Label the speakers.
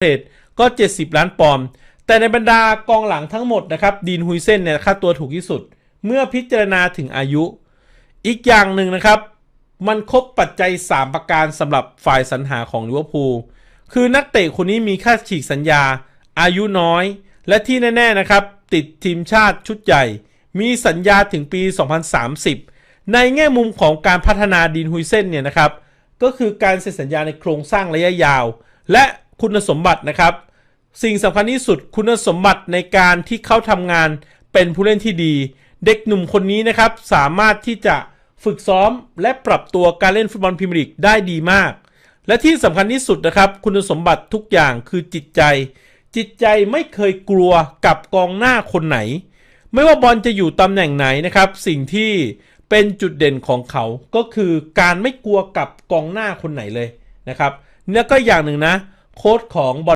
Speaker 1: เทรดก็ 70 ล้านปอนด์แต่ในบรรดากองหลังทั้งหมดนะครับดีนฮุยเซนเนี่ยค่าตัวถูกที่สุด เมื่อพิจารณาถึงอายุ อีกอย่างหนึ่งนะครับ มันครบปัจจัย 3 ประการสำหรับฝ่ายสรรหาของลิเวอร์พูลคือนักเตะคนนี้มีค่าฉีกสัญญา อายุน้อย และที่แน่ ๆ นะครับ ติดทีมชาติชุดใหญ่ มีสัญญาถึงปี 2030 ในแง่มุมของการพัฒนาดีนฮุยเซนเนี่ยนะครับก็คือการเซ็นสัญญาในโครงสร้างระยะยาว และ คุณสมบัตินะครับ สิ่งสำคัญที่สุดคุณสมบัติในการที่เขาทำงานเป็นผู้เล่นที่ดี เด็กหนุ่มคนนี้นะครับ สามารถที่จะฝึกซ้อมและปรับตัวการเล่นฟุตบอลพรีเมียร์ลีกได้ดีมาก และที่สำคัญที่สุดนะครับ คุณสมบัติทุกอย่างคือจิตใจ จิตใจไม่เคยกลัวกับกองหน้าคนไหน ไม่ว่าบอลจะอยู่ตำแหน่งไหนนะครับ สิ่งที่เป็นจุดเด่นของเขาก็คือการไม่กลัวกับกองหน้าคนไหนเลยนะครับแล้วก็อย่างหนึ่งนะ โค้ดของบอล